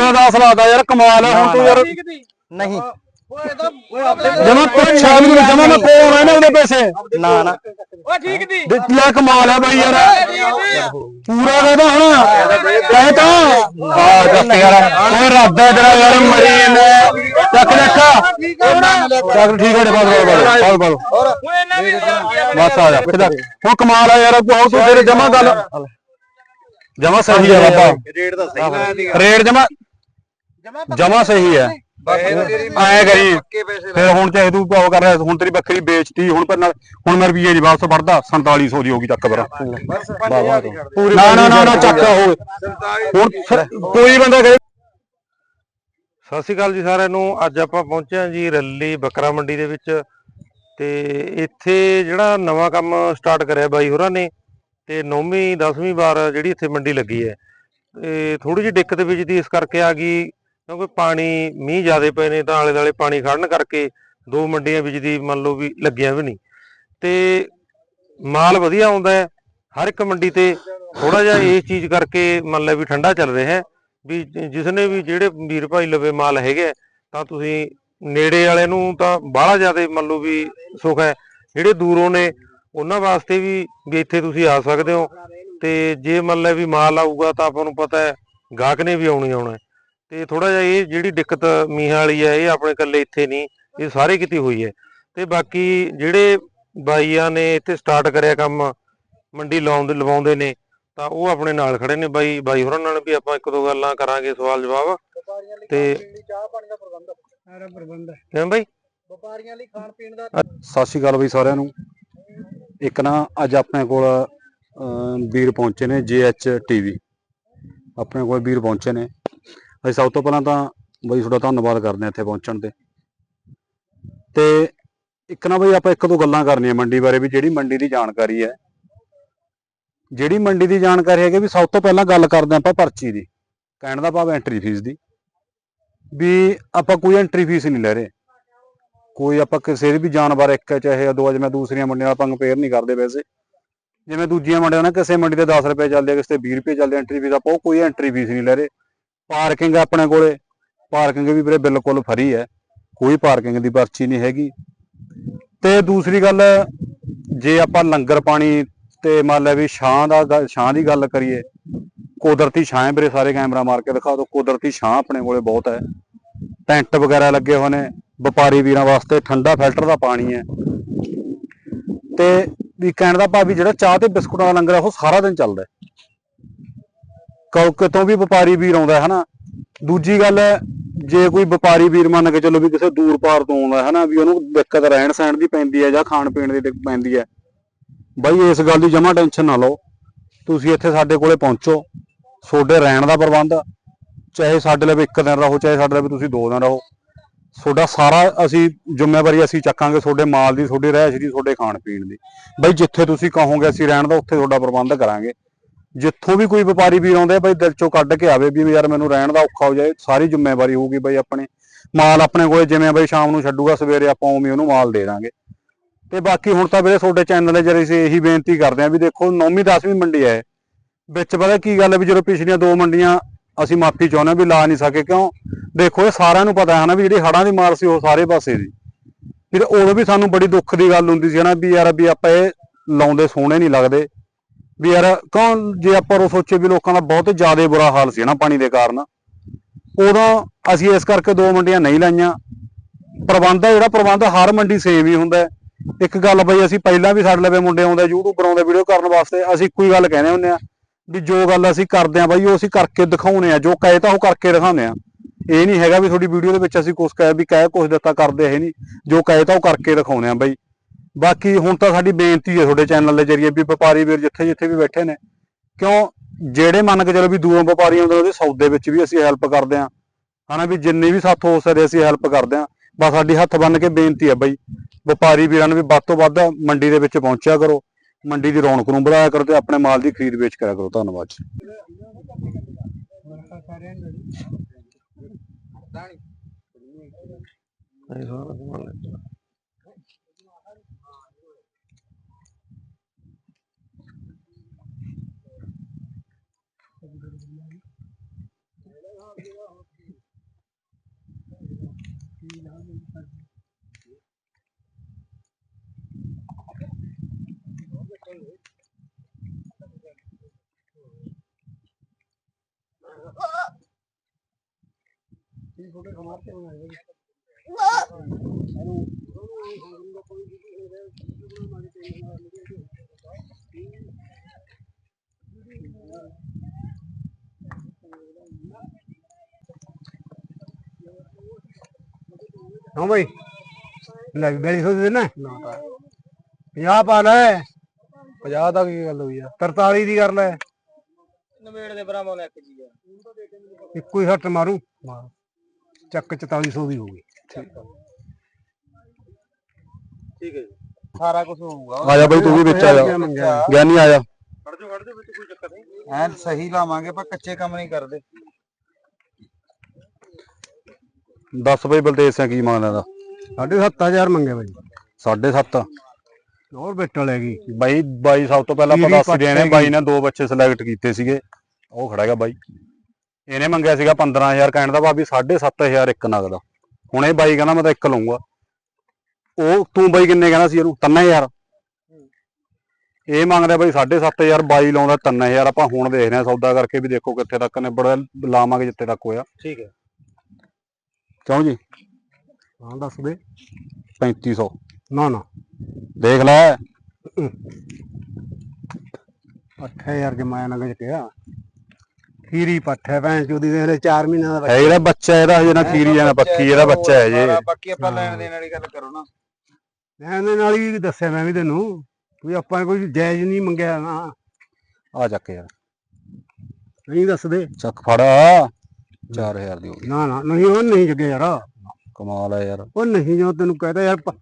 ਪੂਰਾ ਦਾ ਸਲਾਦਾ ਯਾਰ ਕਮਾਲ ਹੈ ਹੁਣ ਤੂੰ ਯਾਰ। ਨਹੀਂ। ਜਮਾ ਪੁੱਛਿਆ ਵੀ ਨਹੀਂ ਜਮਾ ਮੈਂ ਕੋਲ ਰਹਿਣੇ ਉਹਦੇ ਪੈਸੇ। ਨਾ ਨਾ। ਓ ਠੀਕ ਦੀ। ਲੈ ਕਮਾਲ ਹੈ ਬਈ ਯਾਰ। ਪੂਰਾ ਕਹਦਾ ਹੁਣ। ਕਹਿ ਤਾਂ ਆ ਚੱਕ ਯਾਰ ਓਏ ਰੱਬ ਹੈ ਤੇਰਾ ਯਾਰ ਮਰੀ ਨੇ ਚੱਕ ਦੇਖਾ ਚੱਕ ਠੀਕ ਹੈ ਬਾਦ ਬਾਦ ਬਾਦ ਹੁਣ ਇਹਨਾਂ ਵੀ ਬਸ ਆ ਜਾ ਕਿਧਰ ਹੁਣ ਕਮਾਲ ਆ ਯਾਰ ਬਹੁਤ ਤੂੰ ਤੇਰੇ ਜਮਾ ਗੱਲ। ਜਮਾ ਸਹੀ ਹੈ ਬਾਬਾ। ਰੇਟ ਤਾਂ ਸਹੀ ਰੇਟ ਜਮਾ ਜਮਾ ਸਹੀ ਹੈ। ਐ ਕਰੀ। ਫਿਰ ਹੁਣ ਚਾਹੇ ਤੂੰ ਪਾਉ ਕਰ ਰਿਹਾ ਹੁਣ ਤੇਰੀ ਬੱਕਰੀ ਵੇਚਤੀ ਹੁਣ ਪਰ ਨਾਲ ਹੁਣ ਮੈਂ ਰੁਪਈਏ ਦੀ ਵਾਪਸ ਵੜਦਾ 4700 ਦੀ ਹੋਗੀ ਚੱਕ ਬਰਾ ਨਾ ਨਾ ਨਾ ਨਾ ਚੱਕ ਹੋਵੇ ਹੁਣ ਕੋਈ ਬੰਦਾ ਕਹੇ ਸਤਿ ਸ਼੍ਰੀ ਅਕਾਲ ਜੀ ਸਾਰਿਆਂ ਨੂੰ। ਅੱਜ ਆਪਾਂ ਪਹੁੰਚੇ ਹਾਂ ਜੀ ਰੱਲੀ ਬੱਕਰਾ ਮੰਡੀ ਦੇ ਵਿੱਚ। ਤੇ ਇੱਥੇ ਜਿਹੜਾ ਨਵਾਂ ਕੰਮ ਸਟਾਰਟ ਕਰਿਆ ਬਾਈ ਹੋਰਾਂ ਨੇ ਤੇ 9ਵੀਂ 10ਵੀਂ ਵਾਰ ਜਿਹੜੀ ਇੱਥੇ ਮੰਡੀ ਲੱਗੀ ਹੈ। ਤੇ ਥੋੜੀ ਜਿਹੀ ਦਿੱਕਤ ਵਿੱਚ ਦੀ ਇਸ ਕਰਕੇ ਆ ਗਈ। ਕਿਉਂਕਿ ਪਾਣੀ ਮੀਂਹ ਜ਼ਿਆਦੇ ਪਏ ਨੇ ਤਾਂ ਆਲੇ ਦਾਲੇ ਪਾਣੀ ਖੜਨ ਕਰਕੇ ਦੋ ਮੰਡੀਆਂ ਬਿਜਲੀ ਮੰਨ ਲਓ ਵੀ ਲੱਗੀਆਂ ਵੀ ਨਹੀਂ। ਤੇ ਮਾਲ ਵਧੀਆ ਆਉਂਦਾ ਹੈ ਹਰ ਇੱਕ ਮੰਡੀ ਤੇ ਥੋੜਾ ਜਿਹਾ ਇਹ ਚੀਜ਼ ਕਰਕੇ ਮੰਨ ਲੈ ਵੀ ਠੰਡਾ ਚੱਲ ਰਿਹਾ ਹੈ ਵੀ ਜਿਸਨੇ ਵੀ ਜਿਹੜੇ ਵੀਰ ਭਾਈ ਲਵੇ ਮਾਲ ਹੈਗੇ ਆ, ਤਾਂ ਤੁਸੀਂ ਨੇੜੇ ਵਾਲੇ ਨੂੰ ਤਾਂ ਬਾਹਲਾ ਜ਼ਿਆਦਾ ਮੰਨ ਲਓ ਵੀ ਸੁੱਖ ਹੈ। ਜਿਹੜੇ ਦੂਰੋਂ ਨੇ ਉਹਨਾਂ ਵਾਸਤੇ ਵੀ ਵੀ ਇੱਥੇ ਤੁਸੀਂ ਆ ਸਕਦੇ ਹੋ। ਤੇ ਜੇ ਮੰਨ ਲੈ ਵੀ ਮਾਲ ਆਊਗਾ ਤਾਂ ਆਪਾਂ ਨੂੰ ਪਤਾ ਹੈ ਗਾਹਕ ਨੇ ਵੀ ਆਉਣੀ ਆਉਣਾ ਤੇ ਥੋੜਾ ਜਿਹਾ ਇਹ ਜਿਹੜੀ ਦਿੱਕਤ ਮੀਂਹਾਂ ਵਾਲੀ ਹੈ ਇਹ ਆਪਣੇ ਇਕੱਲੇ ਇੱਥੇ ਨਹੀਂ ਇਹ ਸਾਰੇ ਕਿਤੇ ਹੋਈ ਹੈ। ਤੇ ਬਾਕੀ ਜਿਹੜੇ ਬਾਈਆਂ ਨੇ ਇੱਥੇ ਸਟਾਰਟ ਕਰਿਆ ਕੰਮ ਮੰਡੀ ਲਾਉਂਦੇ ਲਵਾਉਂਦੇ ਨੇ ਤਾਂ ਉਹ ਆਪਣੇ ਨਾਲ ਖੜੇ ਨੇ ਬਾਈ ਬਾਈ ਹੋਰਾਂ ਨਾਲ ਵੀ ਆਪਾਂ ਇੱਕ ਦੋ ਗੱਲਾਂ ਕਰਾਂਗੇ ਸਵਾਲ ਜਵਾਬ। ਤੇ ਚਾਹ ਪਾਣੀ ਦਾ ਪ੍ਰਬੰਧ ਸਾਰਾ ਪ੍ਰਬੰਧ ਕਿਵੇਂ ਬਾਈ? ਵਪਾਰੀਆਂ ਲਈ ਖਾਣ ਪੀਣ ਦਾ ਸਤਿ ਸ਼੍ਰੀ ਅਕਾਲ ਬਈ ਸਾਰਿਆਂ ਨੂੰ। ਇੱਕ ਨਾ ਅੱਜ ਆਪਣੇ ਕੋਲ ਵੀਰ ਪਹੁੰਚੇ ਨੇ ਜੀਐਚ ਟੀਵੀ। ਆਪਣੇ ਕੋਲ ਵੀਰ ਪਹੁੰਚੇ ਨੇ। ਅਸੀਂ ਸਭ ਤੋਂ ਪਹਿਲਾਂ ਤਾਂ ਬਈ ਤੁਹਾਡਾ ਧੰਨਵਾਦ ਕਰਦੇ ਹਾਂ ਇੱਥੇ ਪਹੁੰਚਣ ਤੇ। ਤੇ ਇੱਕ ਨਾ ਬਈ ਆਪਾਂ ਇੱਕ ਦੋ ਗੱਲਾਂ ਕਰਨੀਆਂ ਮੰਡੀ ਬਾਰੇ ਵੀ, ਜਿਹੜੀ ਮੰਡੀ ਦੀ ਜਾਣਕਾਰੀ ਹੈ। ਜਿਹੜੀ ਮੰਡੀ ਦੀ ਜਾਣਕਾਰੀ ਹੈਗੀ ਵੀ ਸਭ ਤੋਂ ਪਹਿਲਾਂ ਗੱਲ ਕਰਦੇ ਆਪਾਂ ਪਰਚੀ ਦੀ, ਕਹਿਣ ਦਾ ਭਾਵ ਐਂਟਰੀ ਫੀਸ ਦੀ। ਵੀ ਆਪਾਂ ਕੋਈ ਐਂਟਰੀ ਫੀਸ ਨਹੀਂ ਲੈ ਰਹੇ। ਕੋਈ ਆਪਾਂ ਕਿਸੇ ਵੀ ਜਾਨਵਰ ਇੱਕ, ਚਾਹੇ ਦੋ ਅੱਜ ਮੈਂ ਦੂਸਰੀਆਂ ਮੰਡੀਆਂ ਨਾਲ ਆਪਾਂ ਕੰਪੇਅਰ ਨਹੀਂ ਕਰਦੇ ਵੈਸੇ। ਜਿਵੇਂ ਦੂਜੀਆਂ ਮੰਡੀਆਂ ਨਾਲ ਕਿਸੇ ਮੰਡੀ ਤੇ 10 ਰੁਪਏ ਚੱਲਦੇ ਆ, ਕਿਸੇ ਤੇ 20 ਰੁਪਏ ਚੱਲਦੇ ਐਂਟਰੀ ਫੀਸ ਆਪਾਂ ਉਹ ਕੋਈ ਐਂਟਰੀ ਫੀਸ ਨਹੀਂ ਲੈ ਰਹੇ। ਪਾਰਕਿੰਗ ਆਪਣੇ ਕੋਲੇ। ਪਾਰਕਿੰਗ ਵੀ ਵੀਰੇ ਬਿਲਕੁਲ ਫਰੀ ਹੈ। ਕੋਈ ਪਾਰਕਿੰਗ ਦੀ ਪਰਚੀ ਨਹੀਂ ਹੈਗੀ। ਤੇ ਦੂਸਰੀ ਗੱਲ, ਜੇ ਆਪਾਂ ਲੰਗਰ ਪਾਣੀ ਤੇ ਮੰਨ ਲੈ ਵੀ ਛਾਂ ਦਾ ਛਾਂ ਦੀ ਗੱਲ ਕਰੀਏ, ਕੁਦਰਤੀ ਛਾਂ ਵੀਰੇ, ਸਾਰੇ ਕੈਮਰਾ ਮਾਰ ਕੇ ਦਿਖਾ ਦਿਓ। ਕੁਦਰਤੀ ਛਾਂ ਆਪਣੇ ਕੋਲੇ ਬਹੁਤ ਹੈ। ਟੈਂਟ ਵਗੈਰਾ ਲੱਗੇ ਹੋਏ ਨੇ। ਵਪਾਰੀ ਵੀਰਾਂ ਵਾਸਤੇ ਠੰਡਾ ਫਿਲਟਰ ਦਾ ਪਾਣੀ ਹੈ। ਤੇ ਵੀ ਕਹਿਣ ਦਾ ਭਾਵ ਵੀ ਜਿਹੜਾ ਚਾਹ ਤੇ ਬਿਸਕੁਟਾਂ ਦਾ ਲੰਗਰ ਹੈ, ਉਹ ਸਾਰਾ ਦਿਨ ਚੱਲਦਾ ਹੈ। ਕੌਕ ਤੋਂ ਵੀ ਵਪਾਰੀ ਵੀਰ ਆਉਂਦਾ ਹੈ ਨਾ ਦੂਜੀ ਗੱਲ ਹੈ ਜੇ ਕੋਈ ਵਪਾਰੀ ਵੀਰ ਮੰਨ ਕੇ ਚੱਲੋ ਵੀ ਕਿਸੇ ਦੂਰ ਪਾਰ ਤੋਂ ਆਉਂਦਾ ਹੈ ਨਾ ਵੀ ਉਹਨੂੰ ਦਿੱਕਤ ਰਹਿਣ ਸਹਿਣ ਦੀ ਪੈਂਦੀ ਹੈ ਜਾਂ ਖਾਣ ਪੀਣ ਦੀ ਪੈਂਦੀ ਹੈ, ਬਾਈ ਇਸ ਗੱਲ ਦੀ ਜਮਾ ਟੈਨਸ਼ਨ ਨਾ ਲਓ। ਤੁਸੀਂ ਇੱਥੇ ਸਾਡੇ ਕੋਲੇ ਪਹੁੰਚੋ। ਤੁਹਾਡੇ ਰਹਿਣ ਦਾ ਪ੍ਰਬੰਧ, ਚਾਹੇ ਸਾਡੇ ਲਈ ਇੱਕ ਦਿਨ ਰਹੋ, ਚਾਹੇ ਸਾਡੇ ਲਈ ਤੁਸੀਂ ਦੋ ਦਿਨ ਰਹੋ। ਤੁਹਾਡਾ ਸਾਰਾ ਅਸੀਂ ਜ਼ਿੰਮੇਵਾਰੀ ਅਸੀਂ ਚੱਕਾਂਗੇ ਤੁਹਾਡੇ ਮਾਲ ਦੀ, ਤੁਹਾਡੀ ਰਹਿائش ਦੀ, ਤੁਹਾਡੇ ਖਾਣ ਪੀਣ ਦੀ। ਬਾਈ ਜਿੱਥੇ ਤੁਸੀਂ ਕਹੋਗੇ ਅਸੀਂ ਰਹਿਣ ਦਾ, ਉੱਥੇ ਤੁਹਾਡਾ ਪ੍ਰਬੰਧ ਕਰਾਂਗੇ। ਜਿੱਥੋਂ ਵੀ ਕੋਈ ਵਪਾਰੀ ਵੀਰ ਆਉਂਦੇ ਬਈ ਦਿਲ ਚੋਂ ਕੱਢ ਕੇ ਆਵੇ ਵੀ ਯਾਰ ਮੈਨੂੰ ਰਹਿਣ ਦਾ ਔਖਾ ਹੋ ਜਾਏ, ਸਾਰੀ ਜ਼ਿੰਮੇਵਾਰੀ ਹੋਊਗੀ ਬਈ ਆਪਣੇ। ਮਾਲ ਆਪਣੇ ਕੋਲੇ ਜਿਵੇਂ ਬਈ ਸ਼ਾਮ ਨੂੰ ਛੱਡੂਗਾ, ਸਵੇਰੇ ਆਪਾਂ ਉਵੇਂ ਉਹਨੂੰ ਮਾਲ ਦੇ ਦਾਂਗੇ। ਤੇ ਬਾਕੀ ਹੁਣ ਤਾਂ ਵੀਰੇ ਤੁਹਾਡੇ ਚੈਨਲ ਦੇ ਜਰੀਏ ਅਸੀਂ ਇਹੀ ਬੇਨਤੀ ਕਰਦੇ ਆਂ ਵੀ ਦੇਖੋ 9ਵੀਂ 10ਵੀਂ ਮੰਡੀ ਹੈ। ਵਿੱਚ ਪਤਾ ਕੀ ਗੱਲ ਹੈ ਵੀ ਜਦੋਂ ਪਿਛਲੀਆਂ ਦੋ ਮੰਡੀਆਂ ਅਸੀਂ ਮਾਫੀ ਚਾਹੁੰਦੇ ਹਾਂ ਵੀ ਲਾ ਨਹੀਂ ਸਕੇ, ਕਿਉਂ? ਦੇਖੋ, ਇਹ ਸਾਰਿਆਂ ਨੂੰ ਪਤਾ ਹੈ ਨਾ ਵੀ ਜਿਹੜੀ ਹੜਾਂ ਦੀ ਮਾਰ ਸੀ ਉਹ ਸਾਰੇ ਪਾਸੇ ਦੀ। ਫਿਰ ਉਦੋਂ ਵੀ ਸਾਨੂੰ ਬੜੀ ਦੁੱਖ ਦੀ ਗੱਲ ਹੁੰਦੀ ਸੀ ਨਾ ਵੀ ਯਾਰ ਵੀ ਆਪਾਂ ਇਹ ਲਾਉਂਦੇ ਸੋਹਣੇ ਨਹੀਂ ਲੱਗਦੇ। ਵੀ ਯਾਰ ਕੌਣ ਜੇ ਆਪਾਂ ਉਹ ਸੋਚੇ ਵੀ ਲੋਕਾਂ ਦਾ ਬਹੁਤ ਜ਼ਿਆਦਾ ਬੁਰਾ ਹਾਲ ਸੀ ਨਾ ਪਾਣੀ ਦੇ ਕਾਰਨ, ਉਦੋਂ ਅਸੀਂ ਇਸ ਕਰਕੇ ਦੋ ਮੰਡੀਆਂ ਨਹੀਂ ਲਾਈਆਂ। ਪ੍ਰਬੰਧ ਹੈ ਜਿਹੜਾ ਪ੍ਰਬੰਧ ਹਰ ਮੰਡੀ ਸੇਮ ਹੀ ਹੁੰਦਾ। ਇੱਕ ਗੱਲ ਬਈ ਅਸੀਂ ਪਹਿਲਾਂ ਵੀ ਸਾਡੇ ਲਵੇ ਮੁੰਡੇ ਆਉਂਦੇ, ਯੂਟਿਊਬਰ ਆਉਂਦੇ ਵੀਡੀਓ ਕਰਨ ਵਾਸਤੇ, ਅਸੀਂ ਇੱਕੋ ਹੀ ਗੱਲ ਕਹਿੰਦੇ ਹੁੰਦੇ ਆ ਵੀ ਜੋ ਗੱਲ ਅਸੀਂ ਕਰਦੇ ਆ ਬਾਈ, ਉਹ ਅਸੀਂ ਕਰਕੇ ਦਿਖਾਉਨੇ ਆ। ਜੋ ਕਹੇ ਤਾਂ ਉਹ ਕਰਕੇ ਦਿਖਾਉਂਦੇ ਆ। ਇਹ ਨਹੀਂ ਹੈਗਾ ਵੀ ਤੁਹਾਡੀ ਵੀਡੀਓ ਦੇ ਵਿੱਚ ਅਸੀਂ ਕੁਝ ਕਹਿ, ਵੀ ਕਹਿ ਕੁਝ ਦਿੱਤਾ, ਕਰਦੇ ਇਹ ਨਹੀਂ। ਜੋ ਕਹੇ ਤਾਂ ਉਹ ਕਰਕੇ ਦਿਖਾਉਂਦੇ ਆ ਬਾਈ। ਬਾਕੀ ਹੁਣ ਤਾਂ ਸਾਡੀ ਬੇਨਤੀ ਹੈ ਤੁਹਾਡੇ ਚੈਨਲ ਦੇ ਜਰੀਏ ਵੀ ਵਪਾਰੀ ਵੀਰ ਜਿੱਥੇ ਜਿੱਥੇ ਵੀ ਬੈਠੇ ਨੇ, ਕਿਉਂ ਜਿਹੜੇ ਮੰਨ ਕੇ ਚਲੋ ਵੀ ਦੂਰੋਂ ਵਪਾਰੀ ਆਉਂਦੇ ਉਹਦੇ ਸੌਦੇ ਵਿੱਚ ਵੀ ਅਸੀਂ ਹੈਲਪ ਕਰਦੇ ਆ ਹਨਾ ਵੀ ਜਿੰਨੀ ਵੀ ਸਾਥੋਂ ਹੋ ਸਕਦੇ ਅਸੀਂ ਹੈਲਪ ਕਰਦੇ ਆ ਬਸ ਸਾਡੀ ਹੱਥ ਬੰਨ ਕੇ ਬੇਨਤੀ ਹੈ ਬਾਈ, ਵਪਾਰੀ ਵੀਰਾਂ ਨੂੰ ਵੀ ਵੱਧ ਤੋਂ ਵੱਧ ਮੰਡੀ ਦੇ ਵਿੱਚ ਪਹੁੰਚਿਆ ਕਰੋ, ਮੰਡੀ ਦੀ ਰੌਣਕ ਨੂੰ ਵਧਾਇਆ ਕਰੋ ਤੇ ਆਪਣੇ ਮਾਲ ਦੀ ਖਰੀਦ ਵੇਚ ਕਰਿਆ ਕਰੋ, ਧੰਨਵਾਦ ਜੀ। फोटो कमाते हैं हेलो ਹਾਂ ਬਈ। ਲੈ ਬੈਲੀ ਸੋ ਦੇ ਨਾ? 50 ਪਾ ਲੈ। 50 ਦਾ ਕੀ ਗੱਲ ਹੋਈ ਆ? 43 ਦੀ ਕਰ ਲੈ। ਨਵੇੜ ਦੇ ਬਰਾਮੋ ਲੈ ਕੇ ਜੀ ਇੱਕੋ ਹੀ ਹੱਟ ਮਾਰੂ। ਚੱਕ 4400 ਦੀ ਹੋਊਗੀ ਠੀਕ ਹੈ ਸਾਰਾ ਕੁਝ ਹੋਊਗਾ। ਆ ਜਾ ਬਈ ਤੂੰ ਵੀ ਵਿੱਚ ਆ ਜਾ। ਗਿਆਨੀ ਆ ਜਾ। ਖੜ ਜਾ ਖੜ ਜਾ ਵਿੱਚ ਕੋਈ ਚੱਕਰ ਨਹੀਂ। ਐਨ ਸਹੀ ਲਾਵਾਂਗੇ ਪਰ ਕੱਚੇ ਕੰਮ ਨਹੀਂ ਕਰਦੇ। ਦੱਸ ਬਈ ਬਲਤੇਜ ਸਿੰਘ ਕੀ ਮੰਗਦਾ ਦਾ ਸਾਢੇ 7000 ਮੰਗੇ ਬਾਈ। 7.5 ਹੋਰ ਬੇਟਲ ਹੈਗੀ ਬਾਈ ਬਾਈ ਸਭ ਤੋਂ ਪਹਿਲਾਂ ਆਪਾਂ ਦੱਸ ਦੇਣੇ। ਬਾਈ ਨੇ ਦੋ ਬੱਚੇ ਸਿਲੈਕਟ ਕੀਤੇ ਸੀਗੇ। ਉਹ ਖੜਾ ਹੈਗਾ ਬਾਈ। ਇਹਨੇ ਮੰਗਿਆ ਸੀਗਾ 15000 ਕਹਿਣ ਦਾ ਭਾਬੀ 7500 ਇੱਕ ਨਗ ਦਾ ਹੁਣ ਇਹ ਬਾਈ ਕਹਿੰਦਾ ਮੈਂ ਤਾਂ ਇੱਕ ਲਊਂਗਾ। ਉਹ ਤੂੰ ਬਾਈ ਕਿੰਨੇ ਕਹਿੰਦਾ ਸੀ ਇਹਨੂੰ? 3000 ਇਹ ਮੰਗਦਾ ਬਾਈ 7500 ਬਾਈ ਲਾਉਂਦਾ 3000 ਆਪਾਂ ਹੁਣ ਦੇਖਦੇ ਹਾਂ ਸੌਦਾ ਕਰਕੇ ਵੀ ਦੇਖੋ ਕਿੱਥੇ ਤੱਕ ਨਿਬੜਦਾ ਲਾਵਾਂਗੇ ਜਿੱਥੇ ਤੱਕ ਹੋਇਆ। ਠੀਕ ਹੈ। ਕਿਉਂ ਜੀ? ਹਾਂ ਦੱਸ ਦੇ। 3500 ਨਾ ਨਾ। ਦੇਖ ਲੈ। 8000 ਜਮਾਇਆ ਨਾ ਗਜ ਕਿਹਾ। ਖੀਰੀ ਪੱਠ ਹੈ ਭੈਣ ਚੋਦੀ ਦੇ ਹਲੇ 4 ਮਹੀਨਿਆਂ ਦਾ ਹੈ ਇਹਦਾ ਬੱਚਾ ਇਹਦਾ ਹਜੇ ਨਾ ਖੀਰੀ ਜਾਣਾ ਪੱਕੀ ਇਹਦਾ ਬੱਚਾ ਹੈ ਜੇ। ਬਾਕੀ ਆਪਾਂ ਲੈਣ ਦੇਣ ਵਾਲੀ ਗੱਲ ਕਰੋ ਨਾ। ਮੈਂ ਇਹਦੇ ਨਾਲ ਹੀ ਦੱਸਿਆ ਮੈਂ ਵੀ ਤੈਨੂੰ ਵੀ ਆਪਾਂ ਕੋਈ ਜਾਇਜ਼ ਨਹੀਂ ਮੰਗਿਆ ਨਾ। ਆ ਚੱਕ ਯਾਰ। ਨਹੀਂ ਦੱਸ ਦੇ। ਚੱਕ ਫੜ। 4000 ਦੀ ਹੋ ਗਈ। ਨਾ ਨਾ ਨਹੀਂ ਉਹ ਨਹੀਂ ਜਗੇ ਯਾਰ। ਕਮਾਲ ਹੈ ਯਾਰ। ਉਹ ਨਹੀਂ ਜੋ ਤੈਨੂੰ ਕਹਦਾ ਯਾਰ ਪ-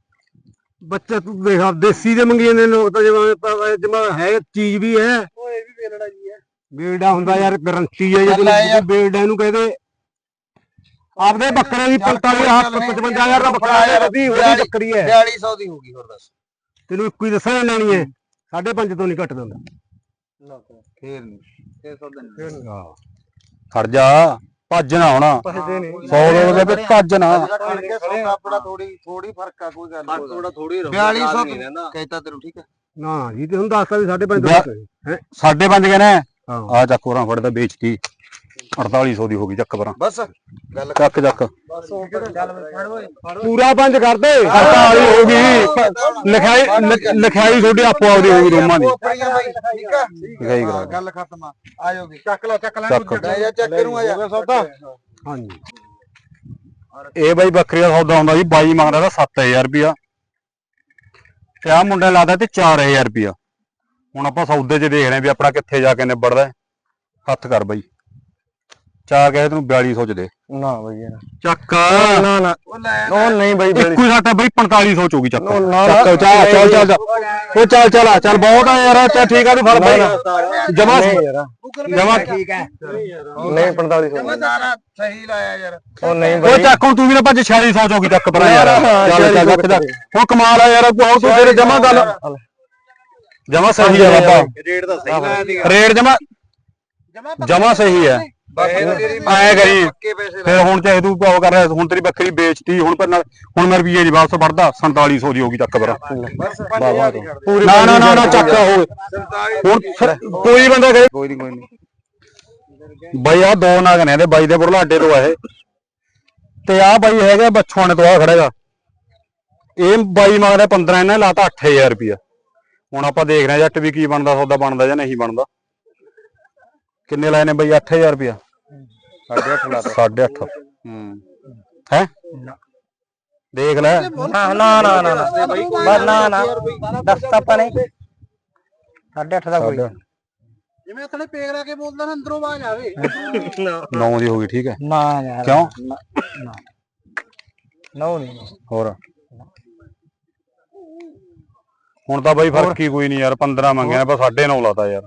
ਬੱਚਾ ਤੂੰ ਦੇਖ ਆ ਦੇਸੀ ਦੇ ਮੰਗੀ ਜਾਂਦੇ ਲੋਕ ਤਾਂ ਜਿਵੇਂ ਜਮਾ ਹੈ ਚੀਜ਼ ਵੀ ਹੈ। ਉਹ ਇਹ ਵੀ ਵੇਲੜਾ ਜੀ ਹੈ। ਬੇੜਾ ਹੁੰਦਾ ਯਾਰ ਗਰੰਟੀ ਹੈ ਜੇ ਚੱਲ ਬੇੜਾ ਨੂੰ ਕਹਦੇ। ਆਪਦੇ ਬੱਕਰੇ ਦੀ 45 ਹੱਥ 55000 ਦਾ ਬੱਕਰਾ ਹੈ ਉਹਦੀ ਉਹਦੀ ਬੱਕਰੀ ਹੈ। 4200 ਦੀ ਹੋਊਗੀ ਹੋਰ ਦੱਸ। ਤੈਨੂੰ ਇੱਕੋ ਹੀ ਦੱਸਣਾ ਲੈਣੀ ਹੈ। ਸਾਢੇ ਪੰਜ ਤੋਂ ਨਹੀਂ ਘੱਟ ਦਿੰਦਾ। ਫੇਰ ਨਹੀਂ। ਫੇਰ ਸੌਦਾ ਨਹੀਂ। ਖੜ ਜਾ। ਭੱਜ ਨਾ ਹੋਣਾ ਨਹੀਂ। 100 ਦੇ ਵਿੱਚ ਭੱਜ ਨਾ। ਆਪਣਾ ਥੋੜੀ ਥੋੜੀ ਫ਼ਰਕ ਆ ਕੋਈ ਗੱਲ ਨਹੀਂ। ਥੋੜਾ ਥੋੜੀ 4200 ਕਹਿਤਾ ਤੈਨੂੰ ਠੀਕ ਹੈ? ਨਾ ਜੀ ਤੇ ਹੁਣ ਦੱਸਦਾ ਵੀ ਸਾਢੇ ਪੰਜ ਤੋਂ ਬਿਆ- ਘੱਟ ਹੈ? ਸਾਢੇ ਪੰਜ ਕਹਿੰਦੇ ਹਾਂ। ਆ ਚੱਕ ਹੋਰਾਂ ਫੜਦਾ ਵੇਚਤੀ 4800 ਦੀ ਹੋ ਗਈ ਚੱਕ ਪਰਾਂ। ਬਸ ਗੱਲ ਚੱਕ ਚੱਕ। ਪੂਰਾ ਪੰਜ ਕਰ ਦੇ। 48 ਹੋ ਗਈ। ਲਿਖਾਈ ਲਿਖਾਈ ਤੁਹਾਡੀ ਆਪੋ ਆਪਦੀ ਹੋ ਗਈ ਰੂਮਾਂ ਦੀ। ਠੀਕ ਆ? ਲਿਖਾਈ ਕਰਾ ਹਾਂ, ਗੱਲ ਖਤਮ ਆ। ਆ ਚੱਕ ਚੱਕ ਜਾ ਚੱਕ। ਆ ਜਾ ਸੌਦਾ। ਹਾਂਜੀ। ਇਹ ਬਾਈ ਬੱਕਰੀ ਦਾ ਸੌਦਾ ਹੁੰਦਾ ਸੀ ਬਾਈ ਮੰਗਦਾ ਤਾਂ 7000 ਰੁਪਿਆ ਤੇ ਆ ਮੁੰਡੇ ਲਾਦਾ ਤੇ 4000 ਰੁਪਿਆ ਹੁਣ ਆਪਾਂ ਸੌਦੇ 'ਚ ਦੇਖ ਰਹੇ ਹਾਂ ਵੀ ਆਪਣਾ ਕਿੱਥੇ ਜਾ ਕੇ ਨਿਬੜਦਾ ਹੈ। ਹੱਥ ਕਰ ਬਾਈ। ਚਾਰ ਕਹੇ ਤੈਨੂੰ 4200 ਚ ਦੇ। ਨਾ ਬਈ ਯਾਰ। ਚੱਕ। ਨਾ ਨਾ। ਉਹ ਲੈ ਉਹ ਨਹੀਂ ਬਈ ਇੱਕੋ ਹੀ ਸਾਡਾ ਬਾਈ 4500 ਚ ਹੋ ਗਈ ਚੱਕ। ਨਾ, ਨਾ, ਚੱਕ ਚੱਲ ਚੱਲ ਚੱਲ। ਉਹ ਚੱਲ ਚੱਲ ਆ, ਚੱਲ ਬਹੁਤ ਆ ਯਾਰ ਚੱਲ ਠੀਕ ਆ ਤੂੰ ਫੜ ਬਾਈ ਜਮਾ ਜਮਾ ਠੀਕ ਹੈ। ਨਹੀਂ 4500 ਨਾ ਸਹੀ ਲਾਇਆ ਯਾਰ। ਉਹ ਨਹੀਂ ਉਹ ਬਈ। ਚੱਕ ਹੁਣ ਤੂੰ ਵੀ ਨਾ ਭੱਜ 4600 ਚ ਹੋ ਗਈ ਚੱਕ ਪਰਾਂ ਯਾਰ। ਚੱਲ ਚੱਲ ਚੱਕ ਚੱਲ ਹੁਣ ਕਮਾਲ ਆ ਯਾਰ ਤੂੰ ਹੁਣ ਤੂੰ ਤੇਰੇ ਜਮਾ ਗੱਲ। ਜਮਾ ਸਹੀ ਆ ਬਾਬਾ। ਰੇਟ ਤਾਂ ਸਹੀ ਲਾਇਆ ਸੀਗਾ। ਰੇਟ ਜਮਾ ਜਮਾ ਸਹੀ ਹੈ। ਐਂ ਕਰੀ ਫਿਰ ਹੁਣ ਚਾਹੇ ਤੂੰ ਪਾਉ ਕਰ ਰਿਹਾ ਹੁਣ ਤੇਰੀ ਬੱਕਰੀ ਵੇਚਤੀ ਹੁਣ ਪਰ ਨਾਲ ਹੁਣ ਮੈਂ ਰੁਪਈਏ ਨਹੀਂ ਵਾਪਸ ਵੜਦਾ 4700 ਦੀ ਹੋ ਗਈ ਚੱਕ ਵਾਹ ਨਾ ਨਾ ਨਾ ਨਾ ਚੱਕ ਹੋਵੇ ਹੁਣ ਕੋਈ ਬੰਦਾ ਕਹੇ ਕੋਈ ਨਹੀਂ ਕੋਈ ਨਹੀਂ ਬਾਈ ਆ ਦੋ ਨਾਗ ਨੇ ਇਹਦੇ ਬਾਈ ਦੇ ਬੁਰਲਾਡੇ ਤੋਂ ਆ ਇਹ। ਤੇ ਆ ਬਾਈ ਹੈਗਾ ਬੱਛੋਂ ਤੋਂ ਆ ਖੜੇਗਾ ਇਹ ਬਾਈ ਮੰਗਦਾ 15 ਇਹਨੇ ਲਾਤਾ 8000 ਰੁਪਿਆ ਹੁਣ ਆਪਾਂ ਦੇਖ ਰਹੇ ਹਾਂ ਜੱਟ ਵੀ ਕੀ ਬਣਦਾ ਸੌਦਾ ਬਣਦਾ ਜਾਂ ਨਹੀਂ ਬਣਦਾ। ਕਿੰਨੇ ਲਾਏ ਨੇ ਬਾਈ? 8000 ਰੁਪਿਆ 8.5 ਲਾਤਾ। 8.5 ਹੂੰ। ਹੈ? ਦੇਖ ਲੈ। ਨਾ ਨਾ ਨਾ ਨਾ। ਨਾ ਬਸ ਨਾ ਨਾ। ਦੱਸ ਤਾਂ ਆਪਾਂ ਨੇ। 8.5 ਦਾ ਕੋਈ। ਜਿਵੇਂ ਅਥਣੇ ਪੇਗ ਲਾ ਕੇ ਬੋਲਦਾ ਨਾ ਅੰਦਰੋਂ ਆਵਾਜ਼ ਆਵੇ। 9 ਦੀ ਹੋ ਗਈ ਠੀਕ ਹੈ। ਨਾ ਯਾਰ ਕਿਉਂ? ਨੋ ਨਹੀਂ। ਹੋਰ? ਹੁਣ ਤਾਂ ਬਾਈ ਫ਼ਰਕ ਹੀ ਕੋਈ ਨਹੀਂ ਯਾਰ 15 ਮੰਗਿਆ ਬਸ 9.5 ਲਾਤਾ ਯਾਰ।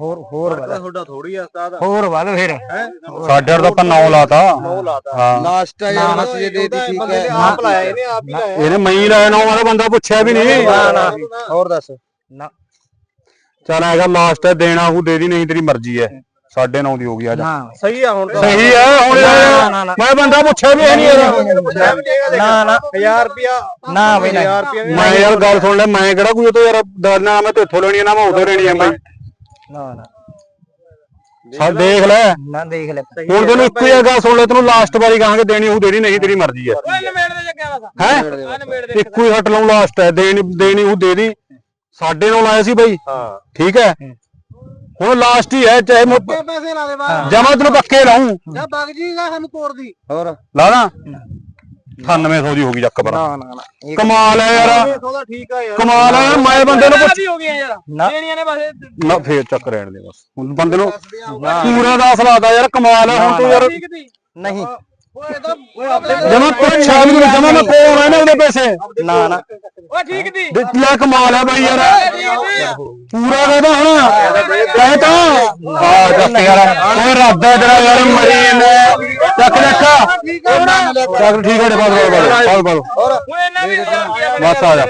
ਹੋਰ ਹੋਰ ਵੱਧ ਤੁਹਾਡਾ ਥੋੜੀ ਆ ਉਸਤਾਦ। ਹੋਰ ਵੱਧ ਫਿਰ। ਸਾਡੇ ਦਾ ਆਪਾਂ 9 ਲਾਤਾ। ਹਾਂ। ਲਾਸਟ ਆ ਯਾਰ ਬਸ ਜੇ ਦੇਤੀ ਠੀਕ ਹੈ। ਆਪ ਲਾਇਆ ਇਹਨੇ ਆਪ ਹੀ ਲਾਇਆ। ਇਹਨੇ ਮਈ ਲਾਇਆ ਨਾ ਵਾਲਾ ਬੰਦਾ ਪੁੱਛਿਆ ਵੀ ਨਹੀਂ। ਨਾ ਨਾ ਹੋਰ ਦੱਸ। ਚੱਲ ਹੈਗਾ ਲਾਸਟ ਹੈ ਦੇਣਾ ਉਹ ਦੇ ਦੀ ਨਹੀਂ ਤੇਰੀ ਮਰਜ਼ੀ ਹੈ। ਸਾਢੇ ਨੌ ਦੀ ਹੋ ਗਈ ਅੱਜ ਸਹੀ ਆ ਹੁਣ ਸਹੀ ਹੈ ਹੁਣ ਮੈਂ ਬੰਦਾ ਪੁੱਛਿਆ ਵੀ ਹੈ ਨਹੀਂ ਯਾਰ। ਨਾ ਨਾ 1000 ਰੁਪਿਆ ਨਾ ਬਈ 1000 ਰੁਪਿਆ ਮੈਂ ਯਾਰ ਗੱਲ ਸੁਣ ਲੈ ਮੈਂ ਕਿਹੜਾ ਕੋਈ ਉਹ ਤੋਂ ਯਾਰ ਦ- ਨਾ ਮੈਂ ਤੇਥੋਂ ਲੈਣੀ ਆ ਨਾ ਮੈਂ ਉਦੋਂ ਲੈਣੀ ਆ ਬਈ। ਨਾ ਨਾ। ਸਾ ਦੇਖ ਲੈ। ਨਾ ਦੇਖ ਲੈ। ਹੁਣ ਤੈਨੂੰ ਇੱਕੋ ਹੀ ਗੱਲ ਸੁਣ ਲੈ ਤੈਨੂੰ ਲਾਸਟ ਵਾਰੀ ਕਹਾਂਗੇ ਦੇਣੀ ਉਹ ਦੇਣੀ ਨਹੀਂ ਤੇਰੀ ਮਰਜ਼ੀ ਹੈ ਹੈ? ਇੱਕੋ ਹੀ ਹੱਟ ਲਾਉਂ ਲਾਸਟ ਹੈ ਦੇਣੀ ਦੇਣੀ ਉਹ ਦੇ ਦੀ ਸਾਡੇ ਨਾਲ ਲਾਇਆ ਸੀ ਬਾਈ। ਹਾਂ। ਠੀਕ ਹੈ। ਹੁਣ ਲਾਸਟ ਹੀ ਹੈ ਚਾਹੇ ਮੈਂ ਪੈਸੇ ਲਾ ਦੇ ਬਾਹਰ। ਜਮਾ ਤੈਨੂੰ ਪੱਕੇ ਲਾਉਂ ਜਾਂ ਬਗ ਜੀਗਾ ਸਾਨੂੰ ਤੋੜ ਦੀ। ਹੋਰ? ਲਾ ਨਾ 9800 ਦੀ ਹੋ ਗਈ ਚੱਕ ਪਰ ਨਾ ਨਾ ਨਾ। ਇਹ ਕਮਾਲ ਹੈ ਯਾਰ। ਸੌਦਾ ਠੀਕ ਆ ਯਾਰ। ਕਮਾਲ ਹੈ ਮੈਂ ਬੰਦੇ ਨੂੰ ਪੁੱਛ ਹੋ ਗਈਆਂ ਯਾਰ। ਨਾ। ਨਾ ਫੇਰ ਚੱਕ ਰਹਿਣ ਦੇ ਬਸ। ਹੁਣ ਬੰਦੇ ਨੂੰ ਪੂਰਾ ਦਾ ਲਾਦਾ ਯਾਰ ਕਮਾਲ ਹੈ ਹੁਣ ਤੂੰ ਯਾਰ। ਨਹੀਂ। ਜਮਾ ਕੋਈ ਸ਼ਾਮ ਨੂੰ ਜਮਾ ਮੈਂ ਕੋਲ ਆਉਣਾ ਨਾ ਉਹਦੇ ਪੈਸੇ। ਨਾ ਨਾ। ਦੇ- ਲੈ ਕਮਾਲ ਹੈ ਬਾਈ ਯਾਰ। ਪੂਰਾ ਦੇਦਾ ਹੁਣ। ਕਹਿ ਤਾਂ। ਆ ਦੱਸ ਯਾਰ। ਓਏ ਰੱਬ ਦਾ ਤੇਰਾ ਯਾਰ ਮਰੀ ਨੇ ਚੱਕ ਚੱਕ। ਚੱਕ ਠੀਕ ਹੈ ਬਾਦ ਬਾਦ ਬਾਦ ਬਸ ਆ ਜਾ।